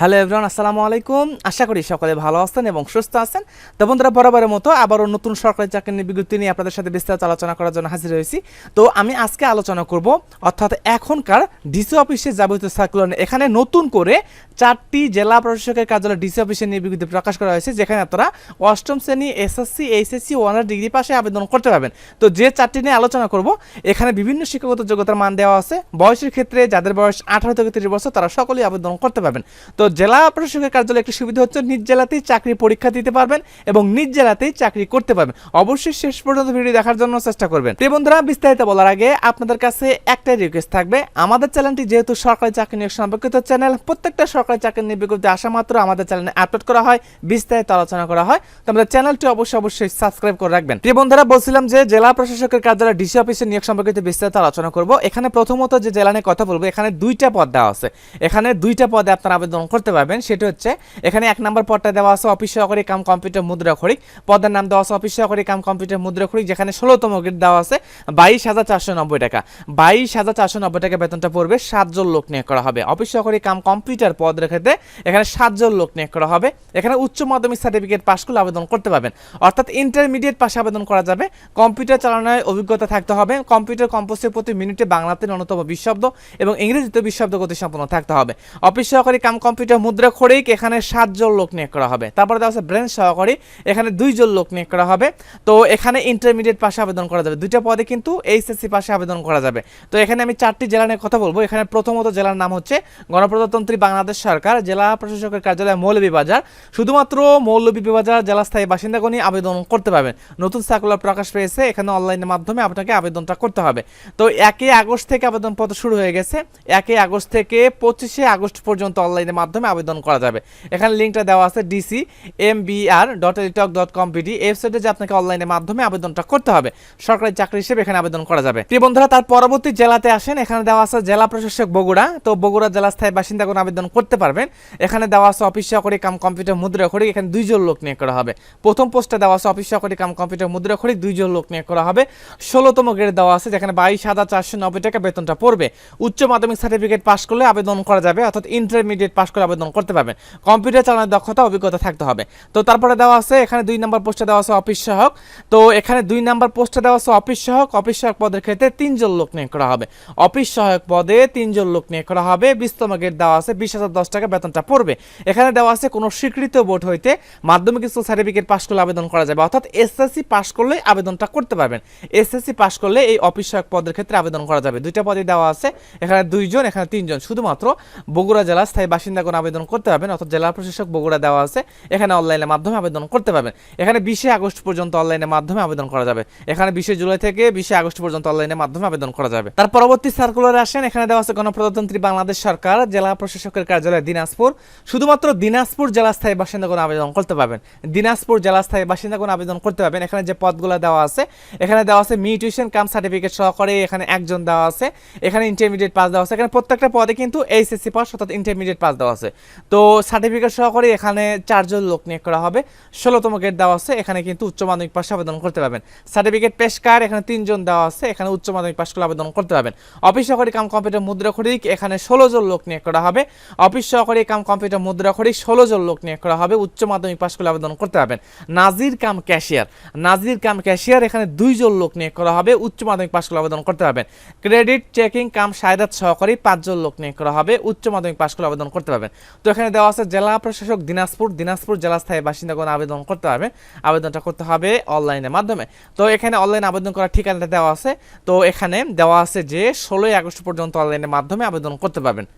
Hello everyone আসসালামু আলাইকুম। আশা করি সকলে ভালো আছেন এবং সুস্থ আছেন। তো বন্ধুরা, বরাবরের মতো আবারও নতুন সরকারি চাকরি নিয়ে বিজ্ঞপ্তি নিয়ে আপনাদের সাথে বিস্তারিত আলোচনা করার জন্য হাজির হয়েছি। তো আমি আজকে আলোচনা করব অর্থাৎ এখনকার ডিসি অফিসে যাবতীয় সার্কুলার এখানে নতুন করে চারটি জেলা প্রশাসকের কার্যালয় ডিসি অফিসে নিয়ে বিজ্ঞপ্তি প্রকাশ করা হয়েছে, যেখানে আপনারা অষ্টম শ্রেণি, এসএসসি, এইচএসসি ওয়ানার ডিগ্রি পাশে আবেদন করতে পারবেন। তো যে চারটি নিয়ে আলোচনা করব, এখানে বিভিন্ন শিক্ষাগত যোগ্যতার মান দেওয়া আছে। বয়সের ক্ষেত্রে যাদের বয়স আঠারো থেকে তিরিশ বছর, তারা সকলেই আবেদন করতে পারবেন। তো জেলা প্রশাসকের কার্যালয়ে একটি সুবিধা হচ্ছে নিজ জেলাতেই চাকরি পরীক্ষা দিতে পারবেন এবং নিজ জেলাতেই চাকরি করতে পারবেন। অবশ্যই শেষ পর্যন্ত ভিডিও দেখার জন্য চেষ্টা করবেন। প্রিয় বন্ধুরা, বিস্তারিত বলার আগে আপনাদের কাছে একটাই রিকোয়েস্ট থাকবে। আমাদের চ্যানেলটি যেহেতু সরকারি চাকরি নিয়োগ সম্পর্কিত চ্যানেল, প্রত্যেকটা সরকারি চাকরি নিয়ে বিজ্ঞপ্তি আসা মাত্র আমাদের চ্যানেলে আপলোড করা হয়, বিস্তারিত আলোচনা করা হয়। তো আমাদের চ্যানেলটি অবশ্যই অবশ্যই সাবস্ক্রাইব করে রাখবেন। প্রিয় বন্ধুরা, বলছিলাম যে জেলা প্রশাসকের কার্যালয় ডিসি অফিসে নিয়োগ সম্পর্কিত বিস্তারিত আলোচনা করব। এখানে প্রথমত যে জেলা নিয়ে কথা বলব, এখানে দুইটা পদ দেওয়া আছে। এখানে দুইটা পদে আপনারা আবেদন করতে পারবেন, সেটা হচ্ছে এখানে এক নম্বর পদটা দেওয়া আছে অফিস সহকারী কাম কম্পিউটার মুদ্রা খড়িক। পদের নাম দেওয়া আছে অফিস সহকারী কাম কম্পিউটার মুদ্রা খড়িক, যেখানে ষোলোতম গ্রেড দেওয়া আছে বাইশ হাজার চারশো নব্বই টাকা। বাইশ হাজার চারশো নব্বই টাকা বেতনটা পড়বে সাতজন লোক নিয়োগ করা হবে। অফিস সহকারী কাম কম্পিউটার পদ রেখেতে এখানে সাতজন লোক নিয়োগ করা হবে। এখানে উচ্চ মাধ্যমিক সার্টিফিকেট পাস করলে আবেদন করতে পারবেন। অর্থাৎ ইন্টারমিডিয়েট পাশে আবেদন করা যাবে। কম্পিউটার চালানোর অভিজ্ঞতা থাকতে হবে। কম্পিউটার কম্পোজের প্রতি মিনিটে বাংলাতে ন্যূনতম বিশ শব্দ এবং ইংরেজিতে বিশ শব্দ গতি সম্পন্ন থাকতে হবে। অফিস সহকারী কাম কম্পিউটার মুদ্রা খড়িক এখানে সাতজন লোক নিয়োগ করা হবে? তারপরে দেওয়া আছে ব্রেঞ্চ সহকারী, এখানে দুইজন লোক নিয়োগ করা হবে। তো এখানে ইন্টারমিডিয়েট পাশে আবেদন করা যাবে। দুইটা পদে কিন্তু এইচএসসি পাশে আবেদন করা যাবে। তো এখানে আমি চারটি জেলা নিয়ে কথা বলব। এখানে প্রথমত জেলার নাম হচ্ছে গণপ্রজাতন্ত্রী বাংলাদেশ সরকার, জেলা প্রশাসকের কার্যালয় মৌলভীবাজার শুধুমাত্র মৌলভীবাজার জেলা স্থায়ী বাসিন্দাগণই আবেদন করতে পারবেন। নতুন সার্কুলার প্রকাশ পেয়েছে। এখানে অনলাইনের মাধ্যমে আপনাকে আবেদনটা করতে হবে। তো একই আগস্ট থেকে আবেদনপত্র শুরু হয়ে গেছে। একই আগস্ট থেকে পঁচিশে আগস্ট পর্যন্ত অনলাইনের মাধ্যমে আবেদন করা যাবে। এখানে লিঙ্কটা দেওয়া আছে DC M BR dot Teletalk dot com BD ওয়েবসাইটে যে আপনাকে অনলাইনের মাধ্যমে আবেদনটা করতে হবে, সরকারি চাকরি হিসেবে এখানে আবেদন করা যাবে। প্রিয় বন্ধুরা, তার পরবর্তী জেলাতে আসেন। এখানে দেওয়া আছে জেলা প্রশাসক বগুড়া। তো বগুড়া জেলা স্থায়ী বাসিন্দাগণ আবেদন করতে পারবেন। এখানে দেওয়া আছে অফিস সহকারী কাম কম্পিউটার মুদ্রা খড়ি এখানে দুইজন লোক নিয়োগ করা হবে। প্রথম পোস্টে দেওয়া আছে অফিস সহকারী কাম কম্পিউটার মুদ্রা খড়ি দুইজন লোক নিয়োগ করা হবে। ষোলোতম গ্রেড দেওয়া আছে, যেখানে বাইশ হাজার চারশো নব্বই টাকা বেতনটা পড়বে। উচ্চ মাধ্যমিক সার্টিফিকেট পাস করলে আবেদন করা যাবে, অর্থাৎ ইন্টারমিডিয়েট পাস করে আবেদন করতে পারবেন। কম্পিউটার চালানোর দক্ষতা, অভিজ্ঞতা থাকতে হবে। তো তারপরে দেওয়া আছে, এখানে দুই নম্বর পোস্টে দেওয়া আছে অফিস সহক তো এখানে দুই নম্বর পোস্টে দেওয়া আছে অফিস সহক অফিস সহায়ক পদের ক্ষেত্রে তিনজন লোক নিয়োগ করা হবে। অফিস সহায়ক পদে তিনজন লোক নিয়োগ করা হবে। বিশতম গেট দেওয়া আছে, বিশ হাজার দশ টাকা বেতনটা পড়বে। এখানে দেওয়া আছে কোনো স্বীকৃত বোর্ড হইতে মাধ্যমিক স্কুল সার্টিফিকেট পাস করলে আবেদন করা যাবে। অর্থাৎ এসএসসি পাস করলে আবেদনটা করতে পারবেন। এসএসসি পাস করলে এই অফিস সহায়ক পদের ক্ষেত্রে আবেদন করা যাবে। দুইটা পদে দেওয়া আছে। এখানে দুইজন, এখানে তিনজন। শুধুমাত্র বগুড়া জেলা স্থায়ী বাসিন্দাগণ আবেদন করতে পারবেন, অর্থাৎ জেলা প্রশাসক বগুড়া দেওয়া আছে, এখানে অনলাইনের মাধ্যমে আবেদন করতে পারবেন। এখানে বিশে আগস্ট পর্যন্ত অনলাইনের মাধ্যমে আবেদন করা যাবে। এখানে বিশে জুলাই থেকে বিশে আগস্ট পর্যন্ত অনলাইনের মাধ্যমে আবেদন করা যাবে। তার পরবর্তী সার্কুলারে আসেন, এখানে দেওয়া আছে গণপ্রজাতন্ত্রী বাংলাদেশ সরকার, জেলা প্রশাসকের কার্যালয় দিনাজপুর। শুধুমাত্র দিনাজপুর জেলা স্থায়ী বাসিন্দাগণ আবেদন করতে পারবেন। দিনাজপুর জেলা স্থায়ী বাসিন্দাগণ আবেদন করতে পারবেন। এখানে যে পদগুলো দেওয়া আছে, এখানে দেওয়া আছে মিউটিউশন কাম সার্টিফিকেট সহকারে এখানে একজন দেওয়া আছে। এখানে ইন্টারমিডিয়েট পাস দেওয়া আছে। এখানে প্রত্যেকটা পদে কিন্তু এইচএসসি পাস অর্থাৎ ইন্টারমিডিয়েট পাস দেওয়া আছে। তো সার্টিফিকেট সহকারে এখানে চারজন লোক নিয়োগ করা হবে। ষোলোতম গেট দেওয়া আছে, এখানে কিন্তু উচ্চ মাধ্যমিক পাশে আবেদন করতে পারবেন। সার্টিফিকেট পেশকার এখানে তিনজন দেওয়া আছে, এখানে উচ্চ মাধ্যমিক পাশ করলে আবেদন করতে পারবেন। অফিস সহকারী কাম কম্পিউটার মুদ্রা খড়িক, এখানে ষোলো জন লোক নিয়োগ করা হবে। অফিস সহকারী কাম কম্পিউটার মুদ্রা খড়িক ষোলো জন লোক নিয়োগ করা হবে, উচ্চ মাধ্যমিক পাশ করলে আবেদন করতে পারবেন। নাজির কাম ক্যাশিয়ার, নাজির কাম ক্যাশিয়ার, এখানে দুইজন লোক নিয়োগ করা হবে, উচ্চ মাধ্যমিক পাশ করলে আবেদন করতে পারবেন। ক্রেডিট, চেকিং, কাম, সায়দাত সহকারী পাঁচজন লোক নিয়োগ করা হবে, উচ্চ মাধ্যমিক পাশ করলে আবেদন করতে পারবেন। তো এখানে দেওয়া আছে জেলা প্রশাসক দিনাজপুর। দিনাজপুর জেলা স্থায়ী বাসিন্দাগণ আবেদন করতে পারবেন আবেদনটা করতে হবে অনলাইনের মাধ্যমে। তো এখানে অনলাইন আবেদন করার ঠিকানাটা দেওয়া আছে। তো এখানে দেওয়া আছে যে, ষোলোই আগস্ট পর্যন্ত অনলাইনের মাধ্যমে আবেদন করতে পারবেন।